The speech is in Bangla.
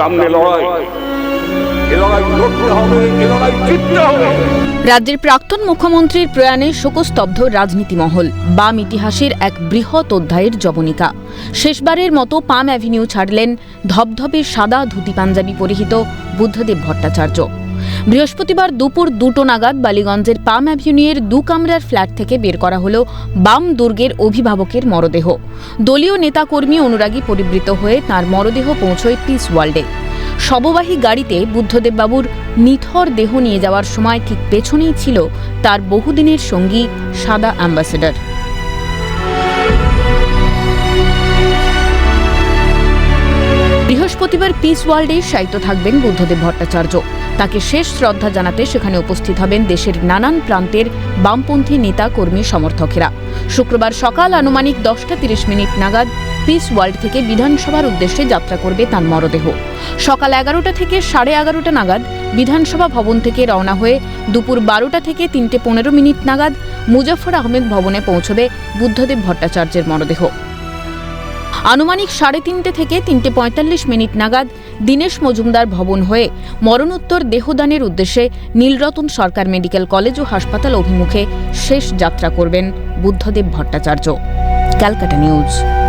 সামনে লড়াই। রাজ্যের প্রাক্তন মুখ্যমন্ত্রীর প্রয়াণে শোকস্তব্ধ রাজনীতি মহল বাম ইতিহাসের এক বৃহৎ অধ্যায়ের জবনিকা। শেষবারের মতো পাম অ্যাভিনিউ ছাড়লেন ধবধবে সাদা ধুতি পাঞ্জাবি পরিহিত বুদ্ধদেব ভট্টাচার্য। বৃহস্পতিবার দুপুর দুটো নাগাদ বালিগঞ্জের পাম অ্যাভিনিউয়ের দু কামরার ফ্ল্যাট থেকে বের করা হলো বাম দুর্গের অভিভাবকের মরদেহ। দলীয় নেতাকর্মী অনুরাগী পরিবৃত হয়ে তার মরদেহ পৌঁছয় পিস ওয়ার্ল্ডে। শববাহী গাড়িতে বুদ্ধদেববাবুর নিথর দেহ নিয়ে যাওয়ার সময় ঠিক পেছনেই ছিল তার বহুদিনের সঙ্গী সাদা অ্যাম্বাসেডর। বৃহস্পতিবার পিস ওয়ার্ল্ডে সাহিত্য থাকবেন বুদ্ধদেব ভট্টাচার্য। তাকে শেষ শ্রদ্ধা জানাতে সেখানে উপস্থিত হবেন দেশের নানান প্রান্তের বামপন্থী নেতা, কর্মী, সমর্থকেরা। শুক্রবার সকাল আনুমানিক দশটা তিরিশ মিনিট নাগাদ পিস ওয়ার্ল্ড থেকে বিধানসভার উদ্দেশ্যে যাত্রা করবে তার মরদেহ। সকাল এগারোটা থেকে সাড়ে এগারোটা নাগাদ বিধানসভা ভবন থেকে রওনা হয়ে দুপুর বারোটা থেকে তিনটে পনেরো মিনিট নাগাদ মুজফ্ফর আহমেদ ভবনে পৌঁছবে বুদ্ধদেব ভট্টাচার্যের মরদেহ। আনুমানিক সাড়ে তিনটে থেকে তিনটে পঁয়তাল্লিশ মিনিট নাগাদ দীনেশ মজুমদার ভবন হয়ে মরণোত্তর দেহদানের উদ্দেশ্যে নীলরতন সরকার মেডিকেল কলেজ ও হাসপাতাল অভিমুখে শেষ যাত্রা করবেন বুদ্ধদেব ভট্টাচার্য। ক্যালকাটা নিউজ।